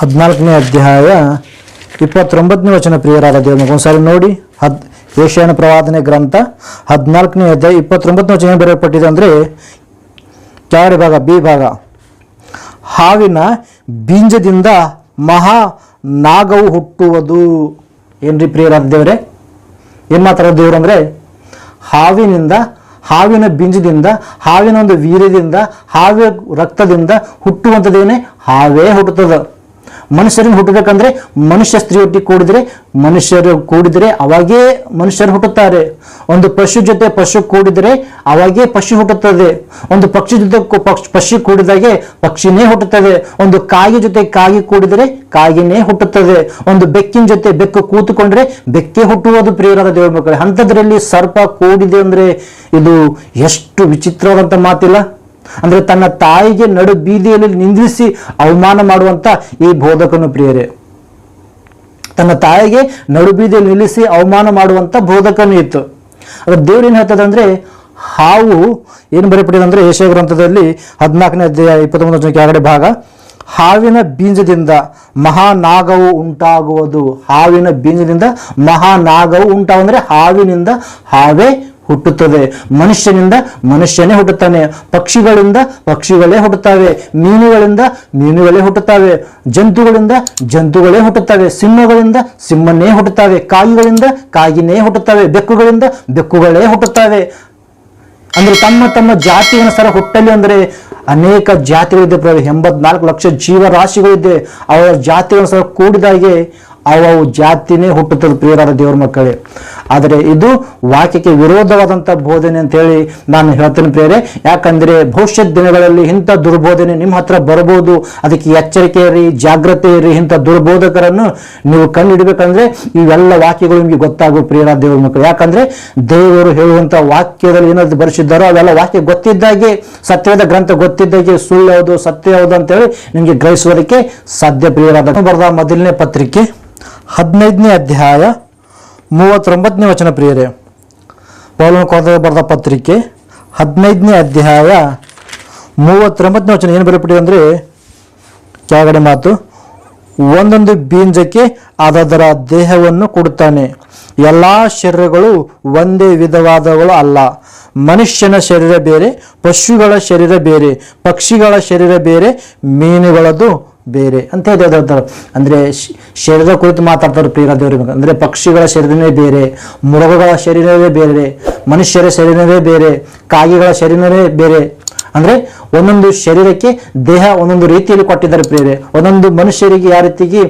ಹದಿನಾಲ್ಕನೇ ಅಧ್ಯಾಯ, ಇಪ್ಪತ್ತೊಂಬತ್ತನೇ ವಚನ ಪ್ರಿಯರಾದ ದೇವನಿಗೆ ಒಂದ್ಸಾರಿ ನೋಡಿ, ಹದ್ ಏಷ್ಯಾನ ಪ್ರವಾದನೆ ಗ್ರಂಥ, ಹದಿನಾಲ್ಕನೇ ಅಧ್ಯಾಯ, ಇಪ್ಪತ್ತೊಂಬತ್ತನೇ ವಚನ ಬರೆಯಲ್ಪಟ್ಟಿದೆ ಅಂದರೆ ಕೆಳಗಡೆ ಭಾಗ ಬಿ ಭಾಗ ಹಾವಿನ ಬೀಜದಿಂದ ಮಹಾ ನಾಗವು ಹುಟ್ಟುವುದು. ಏನ್ರಿ ಪ್ರಿಯರಾದ ದೇವರೇ? ಏನು ಮಾತಾಡೋ ದೇವ್ರು ಅಂದರೆ? ಹಾವಿನಿಂದ, ಹಾವಿನ ಬಿಂಜದಿಂದ, ಹಾವಿನ ಒಂದು ವೀರ್ಯದಿಂದ, ಹಾವಿನ ರಕ್ತದಿಂದ ಹುಟ್ಟುವಂಥದ್ದೇನೆ ಹಾವೇ ಹುಟ್ಟುತ್ತದೆ. ಮನುಷ್ಯರಿಂದ ಹುಟ್ಟಬೇಕಂದ್ರೆ ಮನುಷ್ಯ ಸ್ತ್ರೀಯೊಟ್ಟಿಗೆ ಕೂಡಿದ್ರೆ, ಮನುಷ್ಯರು ಕೂಡಿದರೆ ಅವಾಗೇ ಮನುಷ್ಯರು ಹುಟ್ಟುತ್ತಾರೆ. ಒಂದು ಪಶು ಜೊತೆ ಪಶು ಕೂಡಿದರೆ ಅವಾಗೇ ಪಶು ಹುಟ್ಟುತ್ತದೆ. ಒಂದು ಪಕ್ಷಿ ಜೊತೆ ಪಕ್ಷ್- ಕೂಡಿದಾಗೆ ಪಕ್ಷಿನೇ ಹುಟ್ಟುತ್ತದೆ. ಒಂದು ಕಾಗಿ ಜೊತೆ ಕಾಗಿ ಕೂಡಿದರೆ ಕಾಗಿನೇ ಹುಟ್ಟುತ್ತದೆ. ಒಂದು ಬೆಕ್ಕಿನ ಜೊತೆ ಬೆಕ್ಕು ಕೂತುಕೊಂಡ್ರೆ ಬೆಕ್ಕೆ ಹುಟ್ಟುವುದು ಪ್ರಿಯರಾದ ದೇವರ ಮಕ್ಕಳೇ. ಅಂಥದ್ರಲ್ಲಿ ಸರ್ಪ ಕೂಡಿದೆ ಅಂದ್ರೆ ಇದು ಎಷ್ಟು ವಿಚಿತ್ರವಾದಂಥ ಮಾತಿಲ್ಲ. ಅಂದ್ರೆ ತನ್ನ ತಾಯಿಗೆ ನಡು ಬೀದಿಯಲ್ಲಿ ನಿಂದಿಸಿ ಅವಮಾನ ಮಾಡುವಂತ ಈ ಬೋಧಕನು ಪ್ರಿಯರೇ. ತನ್ನ ತಾಯಿಗೆ ನಡು ಬೀದಿಯಲ್ಲಿ ನಿಲ್ಲಿಸಿ ಅವಮಾನ ಮಾಡುವಂತ ಬೋಧಕನು ಇತ್ತು. ಅದು ದೇವ್ರು ಹೇಳ್ತದಂದ್ರೆ ಹೇಳ್ತದೆ ಅಂದ್ರೆ ಹಾವು ಏನು ಬರೆಪಡಿದೆ ಅಂದ್ರೆ ಏಷ್ಯಾ ಗ್ರಂಥದಲ್ಲಿ ಹದಿನಾಲ್ಕನೇ ಅಧ್ಯಾಯ ಇಪ್ಪತ್ತೊಂಬತ್ತು ಕೆಳಗಡೆ ಭಾಗ, ಹಾವಿನ ಬೀಜದಿಂದ ಮಹಾನಾಗವು ಉಂಟಾಗುವುದು. ಹಾವಿನ ಬೀಜದಿಂದ ಮಹಾನಾಗವು ಉಂಟಾವಂದ್ರೆ ಹಾವಿನಿಂದ ಹಾವೇ ಹುಟ್ಟುತ್ತದೆ. ಮನುಷ್ಯನಿಂದ ಮನುಷ್ಯನೇ ಹುಟ್ಟುತ್ತಾನೆ. ಪಕ್ಷಿಗಳಿಂದ ಪಕ್ಷಿಗಳೇ ಹುಟ್ಟುತ್ತವೆ. ಮೀನುಗಳಿಂದ ಮೀನುಗಳೇ ಹುಟ್ಟುತ್ತವೆ. ಜಂತುಗಳಿಂದ ಜಂತುಗಳೇ ಹುಟ್ಟುತ್ತವೆ. ಸಿಂಹಗಳಿಂದ ಸಿಂಹನೇ ಹುಟ್ಟುತ್ತವೆ. ಕಾಯಿಗಳಿಂದ ಕಾಗಿನೇ ಹುಟ್ಟುತ್ತವೆ. ಬೆಕ್ಕುಗಳಿಂದ ಬೆಕ್ಕುಗಳೇ ಹುಟ್ಟುತ್ತವೆ. ಅಂದ್ರೆ ತಮ್ಮ ತಮ್ಮ ಜಾತಿಯನುಸಾರ ಹುಟ್ಟಲಿ ಅಂದ್ರೆ ಅನೇಕ ಜಾತಿಗಳಿದೆ ಎಂಬತ್ನಾಲ್ಕು ಲಕ್ಷ ಜೀವರಾಶಿಗಳಿದೆ. ಅವರ ಜಾತಿಯನುಸಾರ ಕೂಡಿದಾಗೆ ಅವು ಜಾತಿನೇ ಹುಟ್ಟುತ್ತದೆ ಪ್ರಿಯರಾದ ದೇವರ ಮಕ್ಕಳೇ. ಆದರೆ ಇದು ವಾಕ್ಯಕ್ಕೆ ವಿರೋಧವಾದಂಥ ಬೋಧನೆ ಅಂತ ಹೇಳಿ ನಾನು ಹೇಳ್ತೇನೆ ಪ್ರಿಯರೇ. ಯಾಕಂದ್ರೆ ಭವಿಷ್ಯದ ದಿನಗಳಲ್ಲಿ ಇಂಥ ದುರ್ಬೋಧನೆ ನಿಮ್ಮ ಹತ್ರ ಬರಬಹುದು ಅದಕ್ಕೆ ಎಚ್ಚರಿಕೆ ಇರಿ, ಜಾಗ್ರತೆ ಇರಿ, ಇಂಥ ದುರ್ಬೋಧಕರನ್ನು ನೀವು ಕಂಡುಹಿಡಬೇಕಂದ್ರೆ ಇವೆಲ್ಲ ವಾಕ್ಯಗಳು ನಿಮಗೆ ಗೊತ್ತಾಗುವ ಪ್ರಿಯರಾದ ದೇವರ ಮಕ್ಕಳು. ಯಾಕಂದ್ರೆ ದೇವರು ಹೇಳುವಂಥ ವಾಕ್ಯದಲ್ಲಿ ಏನಾದ್ರು ಬರೆಸಿದ್ದಾರೋ ಅವೆಲ್ಲ ವಾಕ್ಯ ಗೊತ್ತಿದ್ದಾಗೆ ಸತ್ಯದ ಗ್ರಂಥ ಗೊತ್ತಿದ್ದಾಗೆ ಸುಳ್ಳು ಯಾವುದು ಸತ್ಯ ಯಾವುದು ಅಂತೇಳಿ ನಿಮಗೆ ಗ್ರಹಿಸುವುದಕ್ಕೆ ಸಾಧ್ಯ ಪ್ರಿಯರಾದ. ಬರೆದ ಮೊದಲನೇ ಪತ್ರಿಕೆ ಹದಿನೈದನೇ ಅಧ್ಯಾಯ ಮೂವತ್ತೊಂಬತ್ತನೇ ವಚನ ಪ್ರಿಯರೇ, ಪೌಲನ ಕೊರತೆಗೆ ಬರೆದ ಪತ್ರಿಕೆ ಹದಿನೈದನೇ ಅಧ್ಯಾಯ ಮೂವತ್ತೊಂಬತ್ತನೇ ವಚನ ಏನು ಬರೆಯಪಟ್ಟಿದೆ ಅಂದರೆ, ಕೆಳಗಡೆ ಮಾತು, ಒಂದೊಂದು ಬೀಂಜಕ್ಕೆ ಅದರ ದೇಹವನ್ನು ಕೊಡುತ್ತಾನೆ. ಎಲ್ಲ ಶರೀರಗಳು ಒಂದೇ ವಿಧವಾದಗಳು ಅಲ್ಲ. ಮನುಷ್ಯನ ಶರೀರ ಬೇರೆ, ಪಶುಗಳ ಶರೀರ ಬೇರೆ, ಪಕ್ಷಿಗಳ ಶರೀರ ಬೇರೆ, ಮೀನುಗಳದ್ದು ಬೇರೆ ಅಂತ ಹೇಳ್ತಾರೆ ಅಂದರೆ ಶರೀರದ ಕುರಿತು ಮಾತಾಡ್ತಾರೆ ಪ್ರಿಯ ದೇವರಿಗೆ ಅಂದರೆ ಪಕ್ಷಿಗಳ ಶರೀರನೇ ಬೇರೆ, ಮೃಗಗಳ ಶರೀರವೇ ಬೇರೆ, ಮನುಷ್ಯರ ಶರೀರವೇ ಬೇರೆ, ಕಾಗಿಗಳ ಶರೀರವೇ ಬೇರೆ. ಅಂದ್ರೆ ಒಂದೊಂದು ಶರೀರಕ್ಕೆ ದೇಹ ಒಂದೊಂದು ರೀತಿಯಲ್ಲಿ ಕೊಟ್ಟಿದ್ದಾರೆ ಪ್ರಿಯರೇ. ಒಂದೊಂದು ಮನುಷ್ಯರಿಗೆ ಯಾವ ರೀತಿಗೆ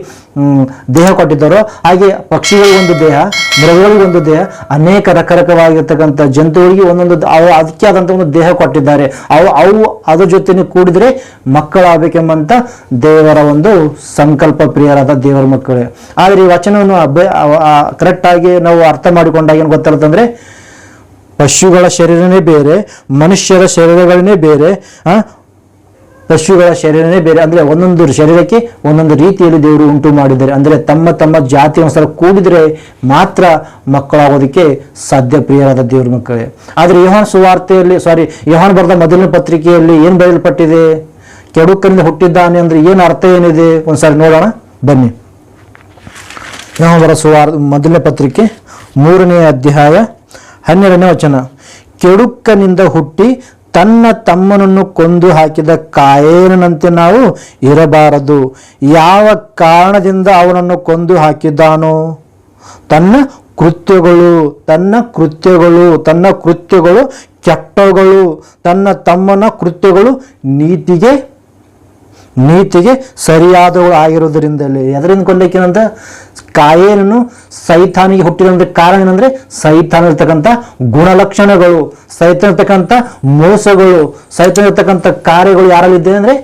ದೇಹ ಕೊಟ್ಟಿದ್ದಾರೋ ಹಾಗೆ ಪಕ್ಷಿಗಳಿಗೆ ಒಂದು ದೇಹ, ಮೃಗಗಳಿಗೆ ಒಂದು ದೇಹ, ಅನೇಕ ರಕರಕವಾಗಿರ್ತಕ್ಕಂಥ ಜಂತುಗಳಿಗೆ ಒಂದೊಂದು ಅವು ಅದಕ್ಕೆ ಆದಂಥ ಒಂದು ದೇಹ ಕೊಟ್ಟಿದ್ದಾರೆ. ಅವು ಅವು ಅದ್ರ ಜೊತೆ ಕೂಡಿದ್ರೆ ಮಕ್ಕಳಾಗಬೇಕೆಂಬಂತ ದೇವರ ಒಂದು ಸಂಕಲ್ಪ ಪ್ರಿಯರಾದ ದೇವರ ಮಕ್ಕಳೇ. ಆದರೆ ಈ ವಚನವನ್ನು ಕರೆಕ್ಟ್ ಆಗಿ ನಾವು ಅರ್ಥ ಮಾಡಿಕೊಂಡಾಗ ಏನು ಗೊತ್ತಿರುತ್ತಂದ್ರೆ ಪಶುಗಳ ಶರೀರನೇ ಬೇರೆ, ಮನುಷ್ಯರ ಶರೀರಗಳನ್ನೇ ಬೇರೆ ಪಶುಗಳ ಶರೀರನೇ ಬೇರೆ. ಅಂದರೆ ಒಂದೊಂದು ಶರೀರಕ್ಕೆ ಒಂದೊಂದು ರೀತಿಯಲ್ಲಿ ದೇವರು ಉಂಟು ಮಾಡಿದ್ದಾರೆ. ಅಂದರೆ ತಮ್ಮ ತಮ್ಮ ಜಾತಿ ಅನುಸಾರ ಕೂಡಿದರೆ ಮಾತ್ರ ಮಕ್ಕಳಾಗೋದಕ್ಕೆ ಸಾಧ್ಯ ಪ್ರಿಯರಾದ ದೇವ್ರ ಮಕ್ಕಳೇ. ಆದರೆ ಯೋಹಾನ್ ಸುವಾರ್ತೆಯಲ್ಲಿ ಸಾರಿ ಯೋಹಾನ್ ಬರೆದ ಮೊದಲನೇ ಪತ್ರಿಕೆಯಲ್ಲಿ ಏನು ಬರೆಯಲ್ಪಟ್ಟಿದೆ? ಕೆಡುಕರಿಂದ ಹುಟ್ಟಿದ್ದಾನೆ ಅಂದರೆ ಏನು ಅರ್ಥ ಏನಿದೆ? ಒಂದ್ಸಾರಿ ನೋಡೋಣ. ಬನ್ನಿ. ಯೋಹಾನ್ ಬರೋ ಸುವಾರ್ ಮೊದಲನೇ ಪತ್ರಿಕೆ, ಮೂರನೇ ಅಧ್ಯಾಯ ಹನ್ನೆರಡನೇ ವಚನ. ಕೆಡುಕನಿಂದ ಹುಟ್ಟಿ ತನ್ನ ತಮ್ಮನನ್ನು ಕೊಂದು ಹಾಕಿದ ಕಾಯೇನಂತೆ ನಾವು ಇರಬಾರದು. ಯಾವ ಕಾರಣದಿಂದ ಅವನನ್ನು ಕೊಂದು ಹಾಕಿದ್ದಾನೋ? ತನ್ನ ಕೃತ್ಯಗಳು ತನ್ನ ಕೃತ್ಯಗಳು ತನ್ನ ಕೃತ್ಯಗಳು ಕೆಟ್ಟಗಳು ತನ್ನ ತಮ್ಮನ ಕೃತ್ಯಗಳು ನೀತಿಗೆ ನೀತಿಗೆ ಸರಿಯಾದವಳು ಆಗಿರೋದ್ರಿಂದಲೇ ಅದರಿಂದ ಕೊಲ್ಲಕ್ಕೇನಂತ ಕಾಯೇನನ್ನು ಸೈತಾನಿಗೆ ಹುಟ್ಟಿದಂತ ಕಾರಣ ಏನಂದ್ರೆ ಸೈತಾನ ಇರ್ತಕ್ಕಂಥ ಗುಣಲಕ್ಷಣಗಳು ಸೈತಾನ ಇರ್ತಕ್ಕಂಥ ಮೋಸಗಳು ಸೈತಾನ ಇರ್ತಕ್ಕಂಥ ಕಾರ್ಯಗಳು ಯಾರಲ್ಲಿದೆ ಅಂದ್ರೆ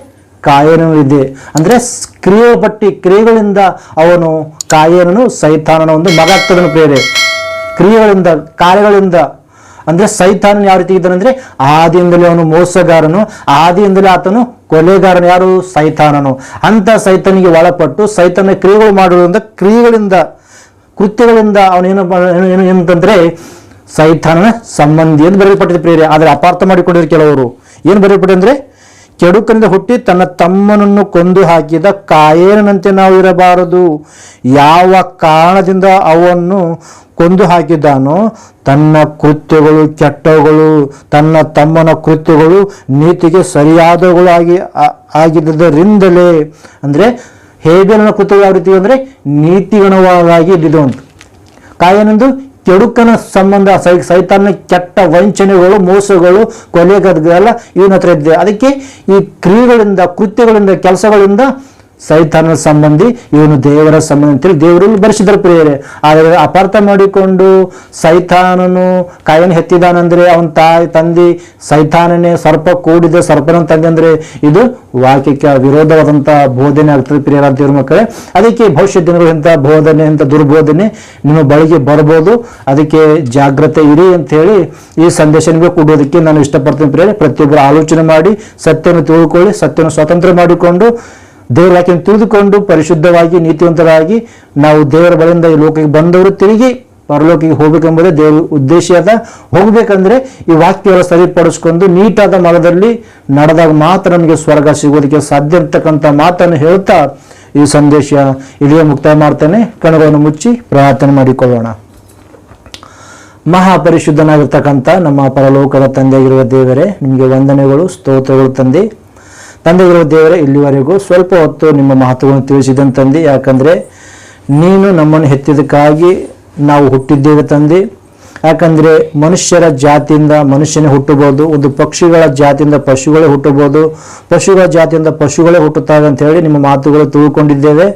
ಕಾಯೇನು ಇದೆ ಅಂದ್ರೆ ಸ್- ಕ್ರಿಯೆ ಪಟ್ಟಿ, ಕ್ರಿಯೆಗಳಿಂದ ಅವನು ಕಾಯೇನನು ಸೈತಾನನ ಒಂದು ಮಗ ಆಗ್ತದನು ಪ್ರೇರೆ ಕ್ರಿಯೆಗಳಿಂದ, ಕಾರ್ಯಗಳಿಂದ ಅಂದ್ರೆ ಸೈತಾನನು ಯಾವ ರೀತಿ ಇದ್ದಾನಂದ್ರೆ ಆದಿಯಿಂದಲೇ ಅವನು ಮೋಸಗಾರನು, ಆದಿಯಿಂದಲೇ ಆತನು ಕೊಲೆಗಾರನು. ಯಾರು? ಸೈತಾನನು. ಅಂತ ಸೈತನಿಗೆ ಒಳಪಟ್ಟು ಸೈತನ ಕ್ರಿಯೆಗಳು ಮಾಡುವುದರಿಂದ ಕ್ರಿಯೆಗಳಿಂದ, ಕೃತ್ಯಗಳಿಂದ ಅವನೇನು ಏನು ಏನು ಏನಂತಂದ್ರೆ ಸೈತಾನನ ಸಂಬಂಧಿ ಎಂದು ಬರೆಯಲ್ಪಟ್ಟಿದೆ ಪ್ರೇರೆ ಆದರೆ ಅಪಾರ್ಥ ಮಾಡಿಕೊಂಡಿದ್ರು ಕೆಲವರು. ಏನು ಬರೆಯಲ್ಪಟ್ಟಿದೆ ಅಂದ್ರೆ ಕೆಡುಕನಿಂದ ಹುಟ್ಟಿ ತನ್ನ ತಮ್ಮನನ್ನು ಕೊಂದು ಹಾಕಿದ ಕಾಯೇನಂತೆ ನಾವು ಇರಬಾರದು. ಯಾವ ಕಾರಣದಿಂದ ಅವನ್ನು ಕೊಂದು ಹಾಕಿದ್ದಾನೋ ತನ್ನ ಕೃತ್ಯಗಳು, ಕೆಟ್ಟವುಗಳು, ತನ್ನ ತಮ್ಮನ ಕೃತ್ಯಗಳು ನೀತಿಗೆ ಸರಿಯಾದವುಗಳು ಆಗಿ ಆಗಿದ್ದರಿಂದಲೇ ಅಂದರೆ ಹೇಬೇಲನ ಕೃತ್ಯಗಳು ಯಾವ ರೀತಿ ಅಂದರೆ ನೀತಿಗಣವಾಗಿ ಇದ್ದಿದ್ದು ಉಂಟು. ಕಾಯನೆಂದು? ಕೆಡುಕನ ಸಂಬಂಧ, ಸೈ ಸೈತಾನ ಕೆಟ್ಟ ವಂಚನೆಗಳು, ಮೋಸಗಳು ಕೊಲೆಗದೆಲ್ಲ ಇವನ ಹತ್ರ ಇದ್ದೆ ಅದಕ್ಕೆ ಈ ಕ್ರಿಯೆಗಳಿಂದ, ಕೃತ್ಯಗಳಿಂದ, ಕೆಲಸಗಳಿಂದ ಸೈತಾನ ಸಂಬಂಧಿ, ಇವನು ದೇವರ ಸಂಬಂಧಿ. ಅಂತೇಳಿ ದೇವರಲ್ಲಿ ಬರೆಸಿದ್ರು ಪ್ರಿಯರೇ. ಆದರೆ ಅಪಾರ್ಥ ಮಾಡಿಕೊಂಡು ಸೈತಾನನು ಕಾಯನ್ ಹೆತ್ತಿದಾನಂದ್ರೆ ಅವನ ತಾಯಿ, ತಂದೆ, ಸೈತಾನನೇ ಸರ್ಪ ಕೂಡಿದ ಸರ್ಪನ ತಂದೆ ಅಂದ್ರೆ ಇದು ವಾಕ್ಯಕ್ಕೆ ವಿರೋಧವಾದಂತಹ ಬೋಧನೆ ಆಗ್ತದೆ ಪ್ರಿಯರ ದೇವ್ರ ಮಕ್ಕಳೇ. ಅದಕ್ಕೆ ಭವಿಷ್ಯ ದಿನಗಳು ಇಂಥ ಬೋಧನೆ ಇಂಥ ದುರ್ಬೋಧನೆ ನಿಮ್ಮ ಬಳಿಗೆ ಬರ್ಬೋದು. ಅದಕ್ಕೆ ಜಾಗ್ರತೆ ಇರಿ ಅಂತ ಹೇಳಿ ಈ ಸಂದೇಶ ಕೊಡೋದಕ್ಕೆ ನಾನು ಇಷ್ಟಪಡ್ತೀನಿ ಪ್ರಿಯರೇ. ಪ್ರತಿಯೊಬ್ಬರು ಆಲೋಚನೆ ಮಾಡಿ, ಸತ್ಯವನ್ನು ತಿಳ್ಕೊಳ್ಳಿ, ಸತ್ಯವನ್ನು ಸ್ವತಂತ್ರ ಮಾಡಿಕೊಂಡು ದೇವರ ತಿಳಿದುಕೊಂಡು ಪರಿಶುದ್ಧವಾಗಿ, ನೀತಿವಂತರಾಗಿ ನಾವು ದೇವರ ಬಳಿಯಿಂದ ಈ ಲೋಕಕ್ಕೆ ಬಂದವರು ತಿರುಗಿ ಪರಲೋಕಿಗೆ ಹೋಗ್ಬೇಕೆಂಬುದೇ ದೇವರ ಉದ್ದೇಶ ಅದ ಹೋಗ್ಬೇಕಂದ್ರೆ ಈ ವಾಕ್ಯವನ್ನು ಸರಿಪಡಿಸ್ಕೊಂಡು ನೀಟಾದ ಮರದಲ್ಲಿ ನಡೆದಾಗ ಮಾತ್ರ ನಮಗೆ ಸ್ವರ್ಗ ಸಿಗೋದಕ್ಕೆ ಸಾಧ್ಯ ಇರ್ತಕ್ಕಂಥ ಮಾತನ್ನು ಹೇಳ್ತಾ ಈ ಸಂದೇಶ ಇಲ್ಲಿಯೇ ಮುಕ್ತಾಯ ಮಾಡ್ತಾನೆ. ಕಣಗಳನ್ನು ಮುಚ್ಚಿ ಪ್ರಾರ್ಥನೆ ಮಾಡಿಕೊಳ್ಳೋಣ. ಮಹಾಪರಿಶುದ್ಧನಾಗಿರ್ತಕ್ಕಂಥ ನಮ್ಮ ಪರಲೋಕದ ತಂದೆಯಾಗಿರುವ ದೇವರೇ, ನಿಮಗೆ ವಂದನೆಗಳು, ಸ್ತೋತ್ರಗಳು ತಂದೆ. ತಂದೆಗಿರುವ ದೇವರೇ, ಇಲ್ಲಿವರೆಗೂ ಸ್ವಲ್ಪ ಹೊತ್ತು ನಿಮ್ಮ ಮಹತ್ವವನ್ನು ತಿಳಿಸಿದಂತ ತಂದೆ. ಯಾಕಂದರೆ ನೀನು ನಮ್ಮನ್ನು ಹೆತ್ತಿದ್ದಕ್ಕಾಗಿ ನಾವು ಹುಟ್ಟಿದ್ದೇವೆ ತಂದೆ. ಯಾಕಂದರೆ ಮನುಷ್ಯರ ಜಾತಿಯಿಂದ ಮನುಷ್ಯನೇ ಹುಟ್ಟಬಹುದು, ಒಂದು ಪಕ್ಷಿಗಳ ಜಾತಿಯಿಂದ ಪಶುಗಳೇ ಹುಟ್ಟಬಹುದು, ಪಶುಗಳ ಜಾತಿಯಿಂದ ಪಶುಗಳೇ ಹುಟ್ಟುತ್ತವೆ ಅಂತ ಹೇಳಿ ನಿಮ್ಮ ಮಾತುಗಳು ತಿಳ್ಕೊಂಡಿದ್ದೇವೆ.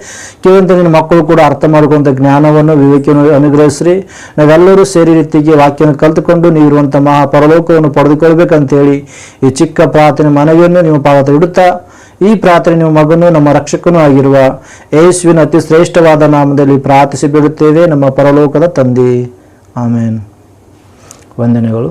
ಕೇವಂತ ನಿಮ್ಮ ಮಕ್ಕಳು ಕೂಡ ಅರ್ಥ ಮಾಡಿಕೊಂಡ ಜ್ಞಾನವನ್ನು ವಿವೇಕವನ್ನು ಅನುಗ್ರಹಿಸ್ರಿ. ನಾವೆಲ್ಲರೂ ಸೇರಿ ರೀತಿಗೆ ವಾಕ್ಯವನ್ನು ಕಲ್ತುಕೊಂಡು ನೀವು ಇರುವಂಥ ಮಹಾ ಪರಲೋಕವನ್ನು ಪಡೆದುಕೊಳ್ಬೇಕಂತ ಹೇಳಿ ಈ ಚಿಕ್ಕ ಪ್ರಾರ್ಥನೆ ಮನವಿಯನ್ನು ನಿಮ್ಮ ಪಾವತ ಇಡುತ್ತಾ, ಈ ಪ್ರಾರ್ಥನೆ ನಿಮ್ಮ ಮಗನು, ನಮ್ಮ ರಕ್ಷಕನೂ ಆಗಿರುವ ಯೇಸುವಿನ ಅತಿ ಶ್ರೇಷ್ಠವಾದ ನಾಮದಲ್ಲಿ ಪ್ರಾರ್ಥಿಸಿ ಬಿಡುತ್ತೇವೆ. ನಮ್ಮ ಪರಲೋಕದ ತಂದೆ. ಆಮೇನ್. ವಂದನೆಗಳು.